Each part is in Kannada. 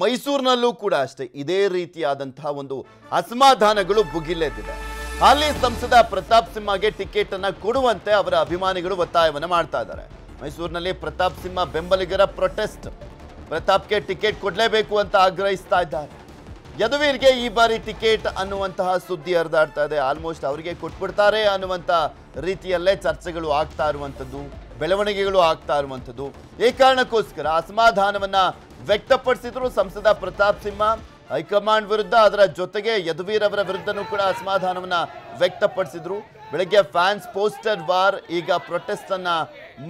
ಮೈಸೂರಿನಲ್ಲೂ ಕೂಡ ಅಷ್ಟೇ, ಇದೇ ರೀತಿಯಾದಂತಹ ಒಂದು ಅಸಮಾಧಾನಗಳು ಭುಗಿಲೆದ್ದಿದೆ. ಹಾಲಿ ಸಂಸದ ಪ್ರತಾಪ್ ಸಿಂಹಗೆ ಟಿಕೆಟ್ ಅನ್ನ ಕೊಡುವಂತೆ ಅವರ ಅಭಿಮಾನಿಗಳು ಒತ್ತಾಯವನ್ನು ಮಾಡ್ತಾ ಇದ್ದಾರೆ. ಮೈಸೂರಿನಲ್ಲಿ ಪ್ರತಾಪ್ ಸಿಂಹ ಬೆಂಬಲಿಗರ ಪ್ರೊಟೆಸ್ಟ್. ಪ್ರತಾಪ್ಗೆ ಟಿಕೆಟ್ ಕೊಡಲೇಬೇಕು ಅಂತ ಆಗ್ರಹಿಸ್ತಾ ಇದ್ದಾರೆ. ಯದುವೀರ್ಗೆ ಈ ಬಾರಿ ಟಿಕೆಟ್ ಅನ್ನುವಂತಹ ಸುದ್ದಿ ಹರಿದಾಡ್ತಾ ಇದೆ. ಆಲ್ಮೋಸ್ಟ್ ಅವರಿಗೆ ಕೊಟ್ಬಿಡ್ತಾರೆ ಅನ್ನುವಂಥ ರೀತಿಯಲ್ಲೇ ಚರ್ಚೆಗಳು ಆಗ್ತಾ ಇರುವಂಥದ್ದು. ಬೆಳವಣಿಗೆಗಳು ಆಗ್ತಾ ಇರುವಂಥದ್ದು. ಈ ಕಾರಣಕ್ಕೋಸ್ಕರ ಅಸಮಾಧಾನವನ್ನ ವ್ಯಕ್ತಪಡಿಸಿದ್ರು ಸಂಸದ ಪ್ರತಾಪ್ ಸಿಂಹ. ಹೈಕಮಾಂಡ್ ವಿರುದ್ಧ ಅದರ ಜೊತೆಗೆ ಯದುವೀರ್ ಅವರ ವಿರುದ್ಧನೂ ಕೂಡ ಅಸಮಾಧಾನವನ್ನ ವ್ಯಕ್ತಪಡಿಸಿದ್ರು. ಬೆಳಗ್ಗೆ ಫ್ಯಾನ್ಸ್ ಪೋಸ್ಟರ್ ವಾರ್ ಈಗ ಪ್ರೊಟೆಸ್ಟ್ ಅನ್ನ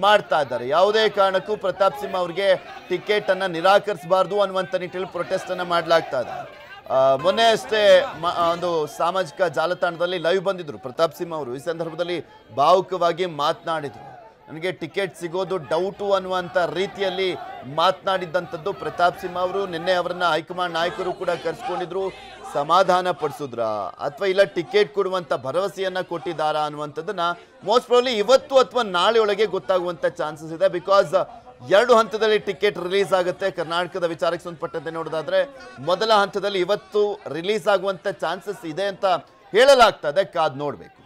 ಮಾಡ್ತಾ ಇದ್ದಾರೆ. ಯಾವುದೇ ಕಾರಣಕ್ಕೂ ಪ್ರತಾಪ್ ಸಿಂಹ ಅವರಿಗೆ ಟಿಕೆಟ್ ಅನ್ನ ನಿರಾಕರಿಸಬಾರ್ದು ಅನ್ನುವಂಥ ನಿಟ್ಟಿನಲ್ಲಿ ಪ್ರೊಟೆಸ್ಟ್ ಅನ್ನ ಮಾಡಲಾಗ್ತಾ ಇದೆ. ಮೊನ್ನೆ ಅಷ್ಟೇ ಒಂದು ಸಾಮಾಜಿಕ ಜಾಲತಾಣದಲ್ಲಿ ಲೈವ್ ಬಂದಿದ್ರು ಪ್ರತಾಪ್ ಸಿಂಹ ಅವರು. ಈ ಸಂದರ್ಭದಲ್ಲಿ ಭಾವುಕವಾಗಿ ಮಾತನಾಡಿದ್ರು. ನನಗೆ ಟಿಕೆಟ್ ಸಿಗೋದು ಡೌಟು ಅನ್ನುವಂಥ ರೀತಿಯಲ್ಲಿ ಮಾತನಾಡಿದ್ದಂಥದ್ದು ಪ್ರತಾಪ್ ಸಿಂಹ ಅವರು. ನಿನ್ನೆ ಅವರನ್ನ ಹೈಕಮಾಂಡ್ ನಾಯಕರು ಕೂಡ ಕರೆಸ್ಕೊಂಡಿದ್ರು. ಸಮಾಧಾನ ಪಡಿಸಿದ್ರ? ಅಥವಾ ಇಲ್ಲ ಟಿಕೆಟ್ ಕೊಡುವಂಥ ಭರವಸೆಯನ್ನು ಕೊಟ್ಟಿದ್ದಾರಾ ಅನ್ನುವಂಥದ್ದನ್ನು ಮೋಸ್ಟ್ ಪ್ರಾಬ್ಲಿ ಇವತ್ತು ಅಥವಾ ನಾಳೆ ಒಳಗೆ ಗೊತ್ತಾಗುವಂಥ ಚಾನ್ಸಸ್ ಇದೆ. ಬಿಕಾಸ್ ಎರಡು ಹಂತದಲ್ಲಿ ಟಿಕೆಟ್ ರಿಲೀಸ್ ಆಗುತ್ತೆ. ಕರ್ನಾಟಕದ ವಿಚಾರಕ್ಕೆ ಸಂಬಂಧಪಟ್ಟಂತೆ ನೋಡೋದಾದ್ರೆ ಮೊದಲ ಹಂತದಲ್ಲಿ ಇವತ್ತು ರಿಲೀಸ್ ಆಗುವಂಥ ಚಾನ್ಸಸ್ ಇದೆ ಅಂತ ಹೇಳಲಾಗ್ತದೆ. ಕಾದ್ ನೋಡ್ಬೇಕು.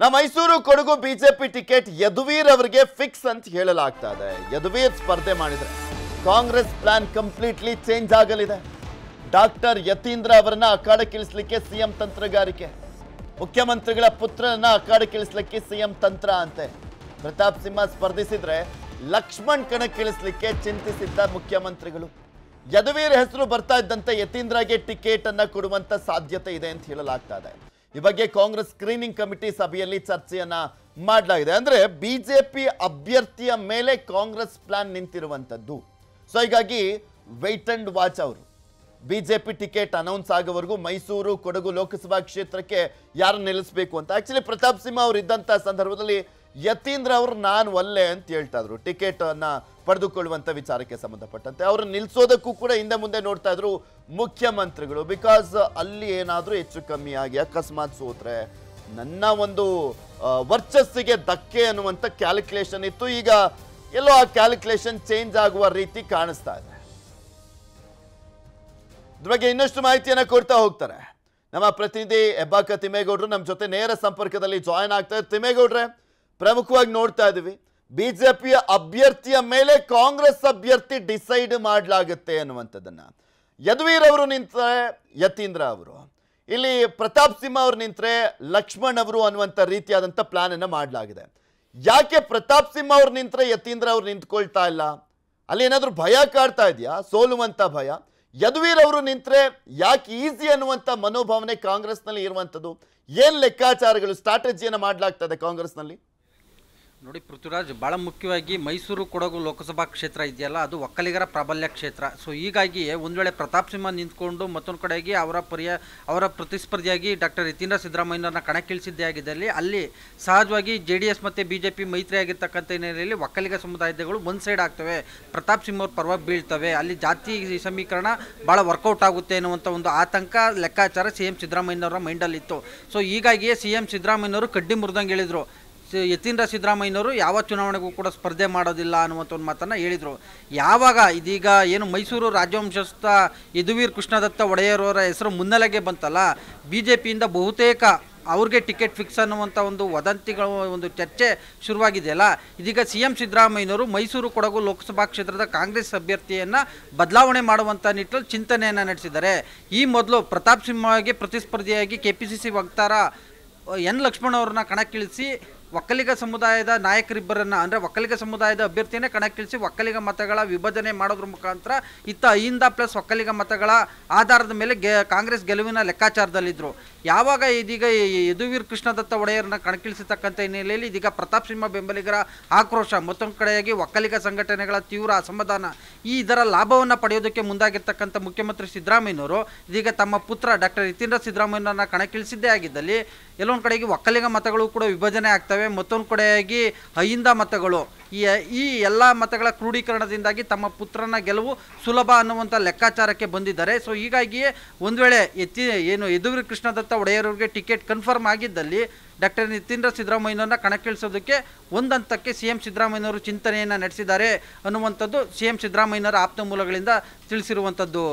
ನಾ ಮೈಸೂರು ಕೊಡಗು ಬಿಜೆಪಿ ಟಿಕೆಟ್ ಯದುವೀರ್ ಅವರಿಗೆ ಫಿಕ್ಸ್ ಅಂತ ಹೇಳಲಾಗ್ತಾ ಇದೆ ಯದುವೀರ್ ಸ್ಪರ್ಧೆ ಮಾಡಿದ್ರೆ ಕಾಂಗ್ರೆಸ್ ಪ್ಲಾನ್ ಕಂಪ್ಲೀಟ್ಲಿ ಚೇಂಜ್ ಆಗಲಿದೆ. ಡಾಕ್ಟರ್ ಯತೀಂದ್ರ ಅವರನ್ನ ಅಖಾಡಕ್ಕಿಳಿಸ್ಲಿಕ್ಕೆ ಸಿಎಂ ತಂತ್ರಗಾರಿಕೆ. ಮುಖ್ಯಮಂತ್ರಿಗಳ ಪುತ್ರನನ್ನ ಅಖಾಡಕ್ಕಿಳಿಸ್ಲಿಕ್ಕೆ ಸಿಎಂ ತಂತ್ರ ಅಂತೆ. ಪ್ರತಾಪ್ ಸಿಂಹ ಸ್ಪರ್ಧಿಸಿದ್ರೆ ಲಕ್ಷ್ಮಣ್ ಕಣಕ್ಕಿಳಿಸ್ಲಿಕ್ಕೆ ಚಿಂತಿಸಿದ್ದ ಮುಖ್ಯಮಂತ್ರಿಗಳು. ಯದುವೀರ್ ಹೆಸರು ಬರ್ತಾ ಇದ್ದಂತೆ ಯತೀಂದ್ರಗೆ ಟಿಕೆಟ್ ಅನ್ನ ಕೊಡುವಂತ ಸಾಧ್ಯತೆ ಇದೆ ಅಂತ ಹೇಳಲಾಗ್ತಾ ಇದೆ ಈ ಬಗ್ಗೆ ಕಾಂಗ್ರೆಸ್ ಸ್ಕ್ರೀನಿಂಗ್ ಕಮಿಟಿ ಸಭೆಯಲ್ಲಿ ಚರ್ಚೆಯನ್ನ ಮಾಡಲಾಗಿದೆ ಅಂದ್ರೆ ಬಿಜೆಪಿ ಅಭ್ಯರ್ಥಿಯ ಮೇಲೆ ಕಾಂಗ್ರೆಸ್ ಪ್ಲಾನ್ ನಿಂತಿರುವಂತದ್ದು. ಸೊ ಹೀಗಾಗಿ ವೆಯ್ಟ್ ಅಂಡ್ ವಾಚ್ ಅವರು. ಬಿಜೆಪಿ ಟಿಕೆಟ್ ಅನೌನ್ಸ್ ಆಗೋವರೆಗೂ ಮೈಸೂರು, ಕೊಡಗು ಲೋಕಸಭಾ ಕ್ಷೇತ್ರಕ್ಕೆ ಯಾರು ನಿಲ್ಲಿಸಬೇಕು ಅಂತ. ಆಕ್ಚುಲಿ ಪ್ರತಾಪ್ ಸಿಂಹ ಅವರು ಇದ್ದಂಥ ಸಂದರ್ಭದಲ್ಲಿ ಯತೀಂದ್ರ ಅವರು ನಾನು ಒಲ್ಲೆ ಅಂತ ಹೇಳ್ತಾ ಇದ್ರು ಟಿಕೆಟ್ ಅನ್ನ ಪಡೆದುಕೊಳ್ಳುವಂತ ವಿಚಾರಕ್ಕೆ ಸಂಬಂಧಪಟ್ಟಂತೆ. ಅವರು ನಿಲ್ಸೋದಕ್ಕೂ ಕೂಡ ಹಿಂದೆ ಮುಂದೆ ನೋಡ್ತಾ ಇದ್ರು ಮುಖ್ಯಮಂತ್ರಿಗಳು. ಬಿಕಾಸ್ ಅಲ್ಲಿ ಏನಾದರೂ ಹೆಚ್ಚು ಕಮ್ಮಿ ಆಗಿ ಅಕಸ್ಮಾತ್ ಸೋತ್ರೆ ನನ್ನ ಒಂದು ವರ್ಚಸ್ಸಿಗೆ ಧಕ್ಕೆ ಅನ್ನುವಂಥ ಕ್ಯಾಲ್ಕುಲೇಷನ್ ಇತ್ತು. ಈಗ ಎಲ್ಲೋ ಆ ಕ್ಯಾಲ್ಕುಲೇಷನ್ ಚೇಂಜ್ ಆಗುವ ರೀತಿ ಕಾಣಿಸ್ತಾ ಇದೆ. ಇದ್ರ ಬಗ್ಗೆ ಇನ್ನಷ್ಟು ಮಾಹಿತಿಯನ್ನ ಕೊಡ್ತಾ ಹೋಗ್ತಾರೆ. ನಮ್ಮ ಪ್ರತಿನಿಧಿ ಹೆಬ್ಬಾಕ ತಿಮ್ಮೇಗೌಡರು ನಮ್ಮ ಜೊತೆ ನೇರ ಸಂಪರ್ಕದಲ್ಲಿ ಜಾಯ್ನ್ ಆಗ್ತಾರೆ ತಿಮ್ಮೇಗೌಡ್ರೆ ಪ್ರಮುಖವಾಗಿ ನೋಡ್ತಾ ಇದೀವಿ ಬಿಜೆಪಿಯ ಅಭ್ಯರ್ಥಿಯ ಮೇಲೆ ಕಾಂಗ್ರೆಸ್ ಅಭ್ಯರ್ಥಿ ಡಿಸೈಡ್ ಮಾಡಲಾಗುತ್ತೆ ಅನ್ನುವಂಥದ್ದನ್ನ. ಯದುವೀರ್ ಅವರು ನಿಂತರೆ ಯತೀಂದ್ರ ಅವರು. ಇಲ್ಲಿ ಪ್ರತಾಪ್ ಸಿಂಹ ಅವರು ನಿಂತರೆ ಲಕ್ಷ್ಮಣ್ ಅವರು ಅನ್ನುವಂಥ ರೀತಿಯಾದಂಥ ಪ್ಲಾನ್ ಅನ್ನ ಮಾಡಲಾಗಿದೆ. ಯಾಕೆ ಪ್ರತಾಪ್ ಸಿಂಹ ಅವ್ರು ನಿಂತರೆ ಯತೀಂದ್ರ ಅವ್ರು ನಿಂತ್ಕೊಳ್ತಾ ಇಲ್ಲ? ಅಲ್ಲಿ ಏನಾದರೂ ಭಯ ಕಾಡ್ತಾ ಇದೆಯಾ? ಸೋಲುವಂಥ ಭಯ. ಯದುವೀರ್ ಅವರು ನಿಂತರೆ ಯಾಕೆ ಈಸಿ ಅನ್ನುವಂಥ ಮನೋಭಾವನೆ ಕಾಂಗ್ರೆಸ್ನಲ್ಲಿ ಇರುವಂಥದ್ದು? ಏನ್ ಲೆಕ್ಕಾಚಾರಗಳು ಸ್ಟ್ರಾಟಜಿಯನ್ನು ಮಾಡಲಾಗ್ತದೆ ಕಾಂಗ್ರೆಸ್ನಲ್ಲಿ? ನೋಡಿ ಪೃಥ್ವಿರಾಜ್ ಭಾಳ ಮುಖ್ಯವಾಗಿ ಮೈಸೂರು, ಕೊಡಗು ಲೋಕಸಭಾ ಕ್ಷೇತ್ರ ಇದೆಯಲ್ಲ, ಅದು ಒಕ್ಕಲಿಗರ ಪ್ರಾಬಲ್ಯ ಕ್ಷೇತ್ರ. ಸೊ ಹೀಗಾಗಿ ಒಂದು ವೇಳೆ ಪ್ರತಾಪ್ ಸಿಂಹ ನಿಂತ್ಕೊಂಡು ಮತ್ತೊಂದು ಕಡೆಗೆ ಅವರ ಪರ್ಯ, ಅವರ ಪ್ರತಿಸ್ಪರ್ಧಿಯಾಗಿ ಡಾಕ್ಟರ್ ಯತೀಂದ್ರ ಸಿದ್ದರಾಮಯ್ಯನವ್ರನ್ನ ಕಣಕ್ಕಿಳಿಸಿದ್ದೇ ಆಗಿದ್ದಲ್ಲಿ, ಅಲ್ಲಿ ಸಹಜವಾಗಿ ಜೆ ಡಿ ಎಸ್ ಮತ್ತು ಬಿ ಜೆ ಪಿ ಮೈತ್ರಿಯಾಗಿರ್ತಕ್ಕಂಥ ಹಿನ್ನೆಲೆಯಲ್ಲಿ ಒಕ್ಕಲಿಗ ಸಮುದಾಯಗಳು ಒಂದು ಸೈಡ್ ಆಗ್ತವೆ. ಪ್ರತಾಪ್ ಸಿಂಹ ಅವ್ರ ಪರವಾಗಿ ಬೀಳ್ತವೆ. ಅಲ್ಲಿ ಜಾತಿ ಸಮೀಕರಣ ಭಾಳ ವರ್ಕೌಟ್ ಆಗುತ್ತೆ ಅನ್ನುವಂಥ ಒಂದು ಆತಂಕ, ಲೆಕ್ಕಾಚಾರ ಸಿ ಎಂ ಸಿದ್ದರಾಮಯ್ಯನವರ ಮೈಂಡಲ್ಲಿತ್ತು ಸೊ ಹೀಗಾಗಿಯೇ ಸಿ ಎಂ ಸಿದ್ದರಾಮಯ್ಯನವರು ಕಡ್ಡಿ ಮುರಿದಂಗೆ ಹೇಳಿದರು. ಯತೀಂದ್ರ ಸಿದ್ದರಾಮಯ್ಯನವರು ಯಾವ ಚುನಾವಣೆಗೂ ಕೂಡ ಸ್ಪರ್ಧೆ ಮಾಡೋದಿಲ್ಲ ಅನ್ನುವಂಥ ಒಂದು ಮಾತನ್ನು ಹೇಳಿದರು. ಯಾವಾಗ ಇದೀಗ ಏನು ಮೈಸೂರು ರಾಜವಂಶಸ್ಥ ಯದುವೀರ್ ಕೃಷ್ಣದತ್ತ ಒಡೆಯರವರ ಹೆಸರು ಮುನ್ನೆಲೆಗೆ ಬಂತಲ್ಲ ಬಿ ಜೆ ಪಿಯಿಂದ ಬಹುತೇಕ ಅವ್ರಿಗೆ ಟಿಕೆಟ್ ಫಿಕ್ಸ್ ಅನ್ನುವಂಥ ಒಂದು ವದಂತಿಗಳ ಒಂದು ಚರ್ಚೆ ಶುರುವಾಗಿದೆಯಲ್ಲ, ಇದೀಗ ಸಿ ಎಂ ಸಿದ್ದರಾಮಯ್ಯನವರು ಮೈಸೂರು ಕೊಡಗು ಲೋಕಸಭಾ ಕ್ಷೇತ್ರದ ಕಾಂಗ್ರೆಸ್ ಅಭ್ಯರ್ಥಿಯನ್ನು ಬದಲಾವಣೆ ಮಾಡುವಂಥ ನಿಟ್ಟಿನಲ್ಲಿ ಚಿಂತನೆಯನ್ನು ನಡೆಸಿದ್ದಾರೆ. ಈ ಮೊದಲು ಪ್ರತಾಪ್ ಸಿಂಹಗೆ ಪ್ರತಿಸ್ಪರ್ಧಿಯಾಗಿ ಕೆ ಪಿ ಸಿ ಸಿ ವಕ್ತಾರ ಎನ್ ಲಕ್ಷ್ಮಣ್ ಅವ್ರನ್ನ ಕಣಕ್ಕಿಳಿಸಿ ಒಕ್ಕಲಿಗ ಸಮುದಾಯದ ನಾಯಕರಿಬ್ಬರನ್ನು, ಅಂದರೆ ಒಕ್ಕಲಿಗ ಸಮುದಾಯದ ಅಭ್ಯರ್ಥಿಯನ್ನೇ ಕಣಕ್ಕಿಳಿಸಿ ಒಕ್ಕಲಿಗ ಮತಗಳ ವಿಭಜನೆ ಮಾಡೋದ್ರ ಮುಖಾಂತರ ಇತ್ತ ಐಯಿಂದ ಪ್ಲಸ್ ಒಕ್ಕಲಿಗ ಮತಗಳ ಆಧಾರದ ಮೇಲೆ ಗೆ, ಕಾಂಗ್ರೆಸ್ ಗೆಲುವಿನ ಲೆಕ್ಕಾಚಾರದಲ್ಲಿದ್ದರು ಯಾವಾಗ ಇದೀಗ ಯದುವೀರ್ ಕೃಷ್ಣದತ್ತ ಒಡೆಯರನ್ನ ಕಣಕ್ಕಿಳಿಸತಕ್ಕಂಥ ಹಿನ್ನೆಲೆಯಲ್ಲಿ ಇದೀಗ ಪ್ರತಾಪ್ ಸಿಂಹ ಬೆಂಬಲಿಗರ ಆಕ್ರೋಶ, ಮತ್ತೊಂದು ಕಡೆಯಾಗಿ ಒಕ್ಕಲಿಗ ಸಂಘಟನೆಗಳ ತೀವ್ರ ಅಸಮಾಧಾನ. ಈ ಇದರ ಲಾಭವನ್ನು ಪಡೆಯೋದಕ್ಕೆ ಮುಂದಾಗಿರ್ತಕ್ಕಂಥ ಮುಖ್ಯಮಂತ್ರಿ ಸಿದ್ದರಾಮಯ್ಯನವರು ಇದೀಗ ತಮ್ಮ ಪುತ್ರ ಡಾಕ್ಟರ್ ಯತೀಂದ್ರ ಸಿದ್ದರಾಮಯ್ಯನನ್ನು ಕಣಕ್ಕಿಳಿಸಿದ್ದೇ ಆಗಿದ್ದಲ್ಲಿ, ಎಲ್ಲೊಂದು ಕಡೆಗೆ ಒಕ್ಕಲಿಗ ಮತಗಳು ಕೂಡ ವಿಭಜನೆ ಆಗ್ತವೆ. ಮತ್ತೊಂದು ಕಡೆಯಾಗಿ ಅಹಿಂದ ಮತಗಳು. ಈ ಈ ಎಲ್ಲ ಮತಗಳ ಕ್ರೋಢೀಕರಣದಿಂದಾಗಿ ತಮ್ಮ ಪುತ್ರನ ಗೆಲುವು ಸುಲಭ ಅನ್ನುವಂಥ ಲೆಕ್ಕಾಚಾರಕ್ಕೆ ಬಂದಿದ್ದಾರೆ. ಸೊ ಹೀಗಾಗಿಯೇ ಒಂದು ವೇಳೆ ಎತ್ತಿ, ಏನು ಯದುವೀರ್ ಕೃಷ್ಣದತ್ತ ಒಡೆಯರವ್ರಿಗೆ ಟಿಕೆಟ್ ಕನ್ಫರ್ಮ್ ಆಗಿದ್ದಲ್ಲಿ ಡಾಕ್ಟರ್ ನಿತೀಂದ್ರ ಸಿದ್ದರಾಮಯ್ಯನವ್ರನ್ನ ಕಣಕ್ಕಿಳಿಸೋದಕ್ಕೆ ಒಂದು ಹಂತಕ್ಕೆ ಸಿ ಎಂ ಸಿದ್ದರಾಮಯ್ಯನವರು ಚಿಂತನೆಯನ್ನು ನಡೆಸಿದ್ದಾರೆ ಅನ್ನುವಂಥದ್ದು ಸಿ ಎಂ ಸಿದ್ದರಾಮಯ್ಯನವರ ಆಪ್ತ ಮೂಲಗಳಿಂದ ತಿಳಿಸಿರುವಂಥದ್ದು.